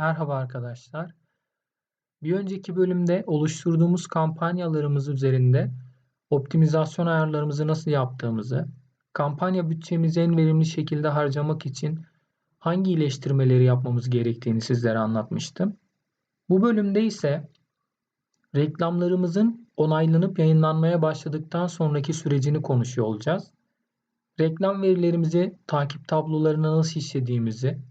Merhaba arkadaşlar. Bir önceki bölümde oluşturduğumuz kampanyalarımız üzerinde optimizasyon ayarlarımızı nasıl yaptığımızı, kampanya bütçemizi en verimli şekilde harcamak için hangi iyileştirmeleri yapmamız gerektiğini sizlere anlatmıştım. Bu bölümde ise reklamlarımızın onaylanıp yayınlanmaya başladıktan sonraki sürecini konuşuyor olacağız. Reklam verilerimizi takip tablolarına nasıl işlediğimizi,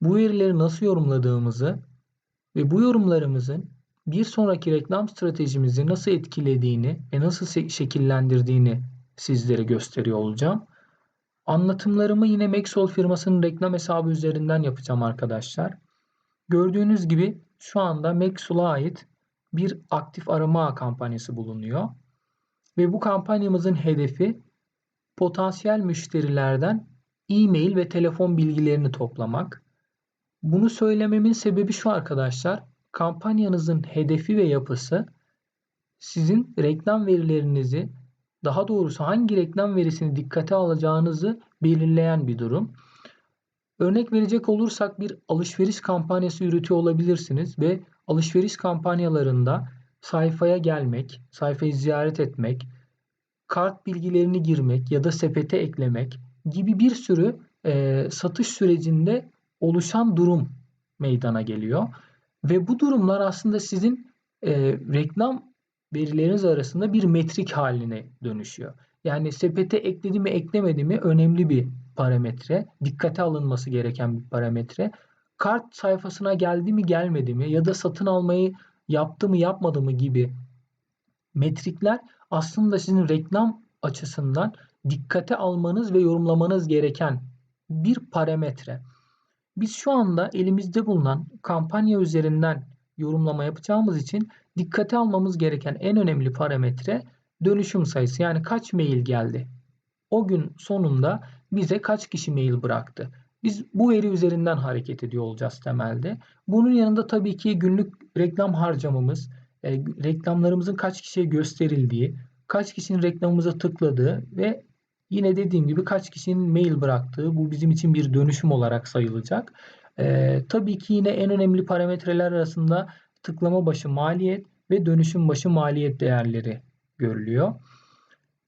bu verileri nasıl yorumladığımızı ve bu yorumlarımızın bir sonraki reklam stratejimizi nasıl etkilediğini ve nasıl şekillendirdiğini sizlere gösteriyor olacağım. Anlatımlarımı yine Maxwell firmasının reklam hesabı üzerinden yapacağım arkadaşlar. Gördüğünüz gibi şu anda Maxwell'a ait bir aktif arama kampanyası bulunuyor. Ve bu kampanyamızın hedefi potansiyel müşterilerden e-mail ve telefon bilgilerini toplamak. Bunu söylememin sebebi şu arkadaşlar. Kampanyanızın hedefi ve yapısı sizin reklam verilerinizi daha doğrusu hangi reklam verisini dikkate alacağınızı belirleyen bir durum. Örnek verecek olursak bir alışveriş kampanyası yürütüyor olabilirsiniz ve alışveriş kampanyalarında sayfaya gelmek, sayfayı ziyaret etmek, kart bilgilerini girmek ya da sepete eklemek gibi bir sürü e, satış sürecinde oluşan durum meydana geliyor. Ve bu durumlar aslında sizin e, reklam verileriniz arasında bir metrik haline dönüşüyor. Yani sepete ekledi mi eklemedi mi önemli bir parametre. Dikkate alınması gereken bir parametre. Kart sayfasına geldi mi gelmedi mi ya da satın almayı yaptı mı yapmadı mı gibi metrikler aslında sizin reklam açısından dikkate almanız ve yorumlamanız gereken bir parametre. Biz şu anda elimizde bulunan kampanya üzerinden yorumlama yapacağımız için dikkate almamız gereken en önemli parametre dönüşüm sayısı. Yani kaç mail geldi? O gün sonunda bize kaç kişi mail bıraktı? Biz bu veri üzerinden hareket ediyor olacağız temelde. Bunun yanında tabii ki günlük reklam harcamamız, e, reklamlarımızın kaç kişiye gösterildiği, kaç kişinin reklamımıza tıkladığı ve Yine dediğim gibi kaç kişinin mail bıraktığı bu bizim için bir dönüşüm olarak sayılacak. Ee, tabii ki yine en önemli parametreler arasında tıklama başı maliyet ve dönüşüm başı maliyet değerleri görülüyor.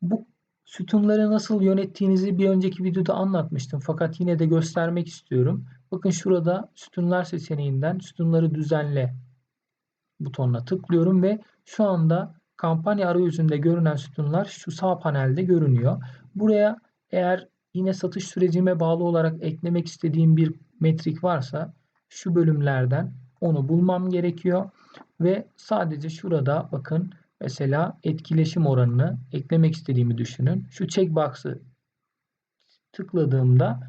Bu sütunları nasıl yönettiğinizi bir önceki videoda anlatmıştım fakat yine de göstermek istiyorum. Bakın şurada sütunlar seçeneğinden sütunları düzenle butonuna tıklıyorum ve şu anda kampanya arayüzünde görünen sütunlar şu sağ panelde görünüyor. Buraya eğer yine satış sürecime bağlı olarak eklemek istediğim bir metrik varsa şu bölümlerden onu bulmam gerekiyor. Ve sadece şurada bakın mesela etkileşim oranını eklemek istediğimi düşünün. Şu checkbox'ı tıkladığımda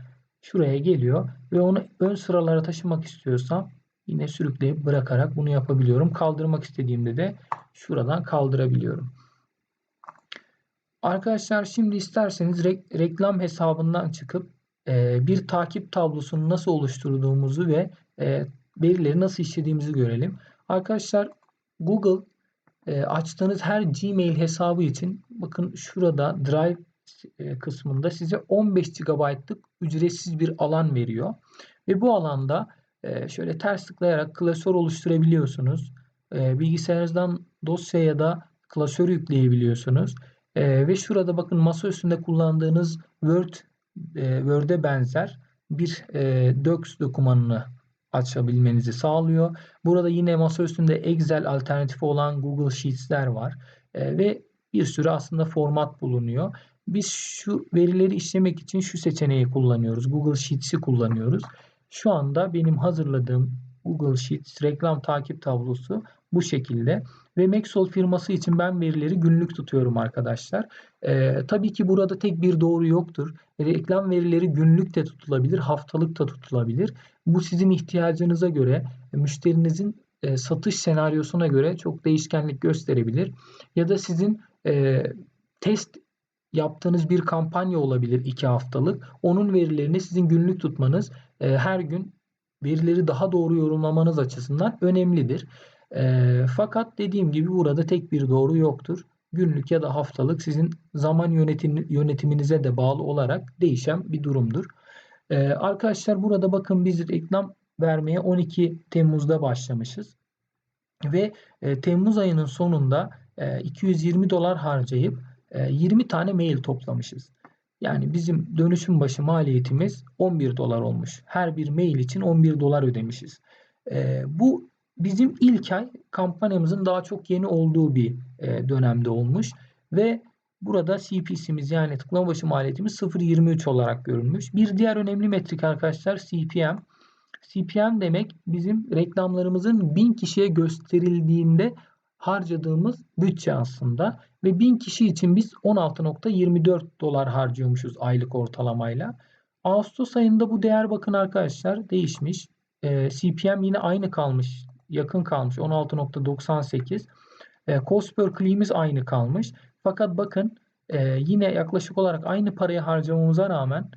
şuraya geliyor ve onu ön sıralara taşımak istiyorsam yine sürükleyip bırakarak bunu yapabiliyorum. Kaldırmak istediğimde de şuradan kaldırabiliyorum. Arkadaşlar şimdi isterseniz re reklam hesabından çıkıp e, bir takip tablosunu nasıl oluşturduğumuzu ve e, verileri nasıl işlediğimizi görelim. Arkadaşlar Google e, açtığınız her Gmail hesabı için bakın şurada Drive e, kısmında size 15 GB'lık ücretsiz bir alan veriyor. Ve bu alanda e, şöyle ters tıklayarak klasör oluşturabiliyorsunuz. E, bilgisayarınızdan dosya ya da klasör yükleyebiliyorsunuz. E, ve şurada bakın masa üstünde kullandığınız Word e, Word'e benzer bir e, Docs dokümanını açabilmenizi sağlıyor. Burada yine masa üstünde Excel alternatifi olan Google Sheets'ler var. Ve bir sürü aslında format bulunuyor. Biz şu verileri işlemek için şu seçeneği kullanıyoruz. Google Sheets'i kullanıyoruz. Şu anda benim hazırladığım Google Sheets reklam takip tablosu bu şekilde. Ve Maxwell firması için ben verileri günlük tutuyorum arkadaşlar. Ee, tabii ki burada tek bir doğru yoktur. Reklam verileri günlük de tutulabilir, haftalık da tutulabilir. Bu sizin ihtiyacınıza göre, müşterinizin e, satış senaryosuna göre çok değişkenlik gösterebilir. Ya da sizin e, test yaptığınız bir kampanya olabilir iki haftalık. Onun verilerini sizin günlük tutmanız e, her gün verileri daha doğru yorumlamanız açısından önemlidir. E, fakat dediğim gibi burada tek bir doğru yoktur. Günlük ya da haftalık sizin zaman yönetim, yönetiminize de bağlı olarak değişen bir durumdur. E, arkadaşlar burada bakın biz reklam vermeye 12 Temmuz'da başlamışız. Ve e, Temmuz ayının sonunda e, 220 dolar harcayıp 20 tane mail toplamışız. Yani bizim dönüşüm başı maliyetimiz 11 dolar olmuş. Her bir mail için 11 dolar ödemişiz. E, bu bizim ilk ay kampanyamızın daha çok yeni olduğu bir e, dönemde olmuş. Ve burada CPC'miz yani tıklama başı maliyetimiz 0.23 olarak görülmüş. Bir diğer önemli metrik arkadaşlar CPM. CPM demek bizim reklamlarımızın 1000 kişiye gösterildiğinde harcadığımız bütçe aslında. Ve 1000 kişi için biz 16.24 dolar harcıyormuşuz aylık ortalamayla. Ağustos ayında bu değer bakın arkadaşlar değişmiş. E, CPM yine aynı kalmış. Yakın kalmış 16.98. E, cost per click'imiz aynı kalmış. Fakat bakın e, yine yaklaşık olarak aynı parayı harcamamıza rağmen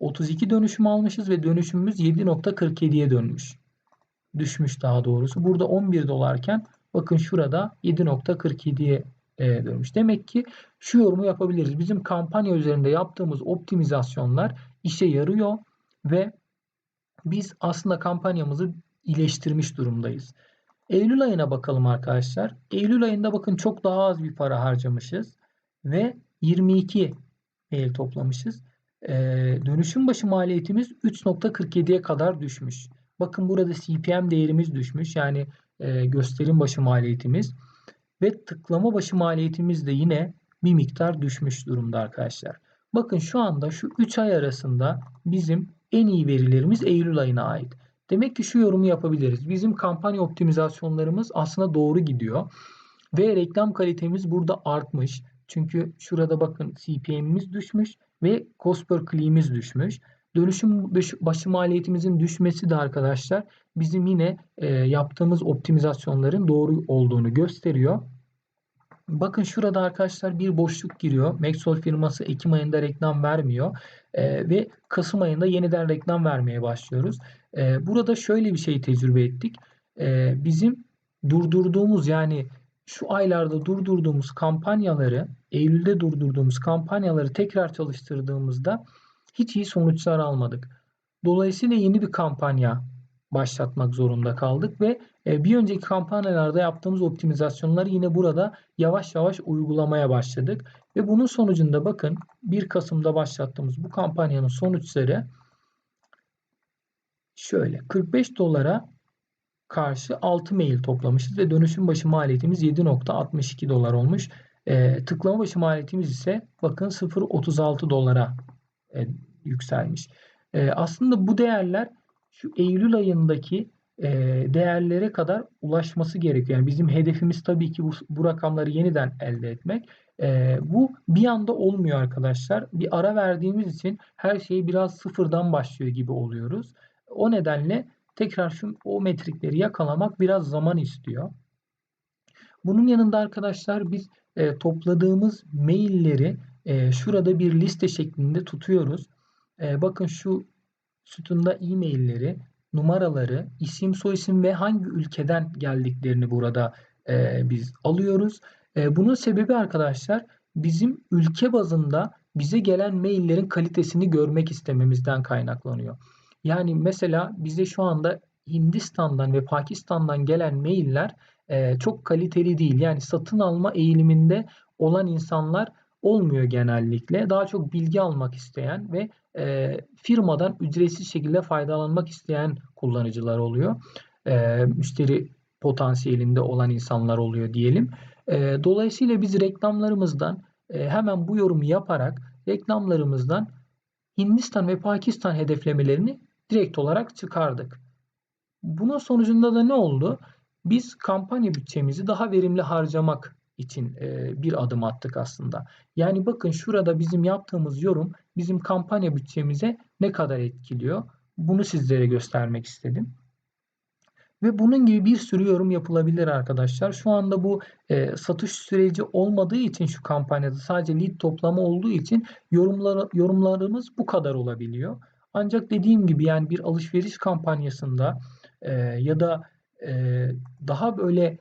32 dönüşüm almışız ve dönüşümümüz 7.47'ye dönmüş. Düşmüş daha doğrusu. Burada 11 dolarken bakın şurada 7.47'ye e, dönmüş. Demek ki şu yorumu yapabiliriz. Bizim kampanya üzerinde yaptığımız optimizasyonlar işe yarıyor ve biz aslında kampanyamızı iyileştirmiş durumdayız. Eylül ayına bakalım arkadaşlar. Eylül ayında bakın çok daha az bir para harcamışız ve 22 mail toplamışız. Ee, dönüşüm başı maliyetimiz 3.47'ye kadar düşmüş. Bakın burada CPM değerimiz düşmüş. Yani e, gösterim başı maliyetimiz ve tıklama başı maliyetimiz de yine bir miktar düşmüş durumda arkadaşlar. Bakın şu anda şu 3 ay arasında bizim en iyi verilerimiz Eylül ayına ait. Demek ki şu yorumu yapabiliriz. Bizim kampanya optimizasyonlarımız aslında doğru gidiyor. Ve reklam kalitemiz burada artmış. Çünkü şurada bakın CPM'imiz düşmüş ve cost per click'imiz düşmüş. Dönüşüm başı maliyetimizin düşmesi de arkadaşlar bizim yine e, yaptığımız optimizasyonların doğru olduğunu gösteriyor. Bakın şurada arkadaşlar bir boşluk giriyor. Maxwell firması Ekim ayında reklam vermiyor. E, ve Kasım ayında yeniden reklam vermeye başlıyoruz. E, burada şöyle bir şey tecrübe ettik. E, bizim durdurduğumuz yani şu aylarda durdurduğumuz kampanyaları, Eylül'de durdurduğumuz kampanyaları tekrar çalıştırdığımızda hiç iyi sonuçlar almadık. Dolayısıyla yeni bir kampanya başlatmak zorunda kaldık ve e, bir önceki kampanyalarda yaptığımız optimizasyonları yine burada yavaş yavaş uygulamaya başladık. Ve bunun sonucunda bakın 1 Kasım'da başlattığımız bu kampanyanın sonuçları şöyle 45 dolara karşı 6 mail toplamışız ve dönüşüm başı maliyetimiz 7.62 dolar olmuş. E, tıklama başı maliyetimiz ise bakın 0.36 dolara e, yükselmiş. E, aslında bu değerler şu Eylül ayındaki e, değerlere kadar ulaşması gerekiyor. Yani bizim hedefimiz tabii ki bu, bu rakamları yeniden elde etmek. E, bu bir anda olmuyor arkadaşlar. Bir ara verdiğimiz için her şeyi biraz sıfırdan başlıyor gibi oluyoruz. O nedenle tekrar şu o metrikleri yakalamak biraz zaman istiyor. Bunun yanında arkadaşlar biz e, topladığımız mailleri e, şurada bir liste şeklinde tutuyoruz. E, bakın şu sütunda e-mailleri, numaraları, isim soyisim ve hangi ülkeden geldiklerini burada e, biz alıyoruz. E, bunun sebebi arkadaşlar bizim ülke bazında bize gelen maillerin kalitesini görmek istememizden kaynaklanıyor. Yani mesela bize şu anda Hindistan'dan ve Pakistan'dan gelen mailler e, çok kaliteli değil. Yani satın alma eğiliminde olan insanlar olmuyor genellikle. Daha çok bilgi almak isteyen ve e, firmadan ücretsiz şekilde faydalanmak isteyen kullanıcılar oluyor. E, müşteri potansiyelinde olan insanlar oluyor diyelim. E, dolayısıyla biz reklamlarımızdan e, hemen bu yorumu yaparak reklamlarımızdan Hindistan ve Pakistan hedeflemelerini direkt olarak çıkardık. Bunun sonucunda da ne oldu? Biz kampanya bütçemizi daha verimli harcamak için bir adım attık aslında. Yani bakın şurada bizim yaptığımız yorum bizim kampanya bütçemize ne kadar etkiliyor? Bunu sizlere göstermek istedim. Ve bunun gibi bir sürü yorum yapılabilir arkadaşlar. Şu anda bu e, satış süreci olmadığı için şu kampanyada sadece lead toplama olduğu için yorumlar, yorumlarımız bu kadar olabiliyor. Ancak dediğim gibi yani bir alışveriş kampanyasında e, ya da e, daha böyle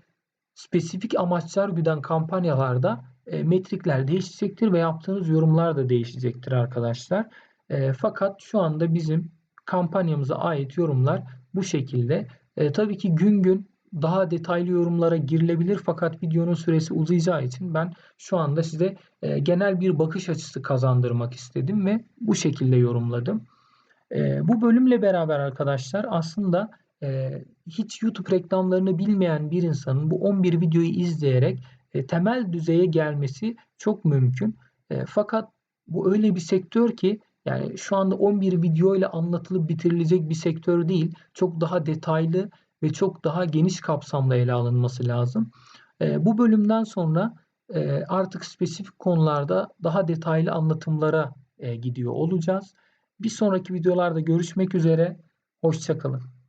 spesifik amaçlar güden kampanyalarda e, metrikler değişecektir ve yaptığınız yorumlar da değişecektir arkadaşlar. E, fakat şu anda bizim kampanyamıza ait yorumlar bu şekilde. E, tabii ki gün gün daha detaylı yorumlara girilebilir fakat videonun süresi uzayacağı için ben şu anda size e, genel bir bakış açısı kazandırmak istedim ve bu şekilde yorumladım. E, bu bölümle beraber arkadaşlar aslında e, hiç YouTube reklamlarını bilmeyen bir insanın bu 11 videoyu izleyerek e, temel düzeye gelmesi çok mümkün. E, fakat bu öyle bir sektör ki yani şu anda 11 video ile anlatılıp bitirilecek bir sektör değil. Çok daha detaylı ve çok daha geniş kapsamda ele alınması lazım. E, bu bölümden sonra artık spesifik konularda daha detaylı anlatımlara gidiyor olacağız. Bir sonraki videolarda görüşmek üzere. Hoşçakalın.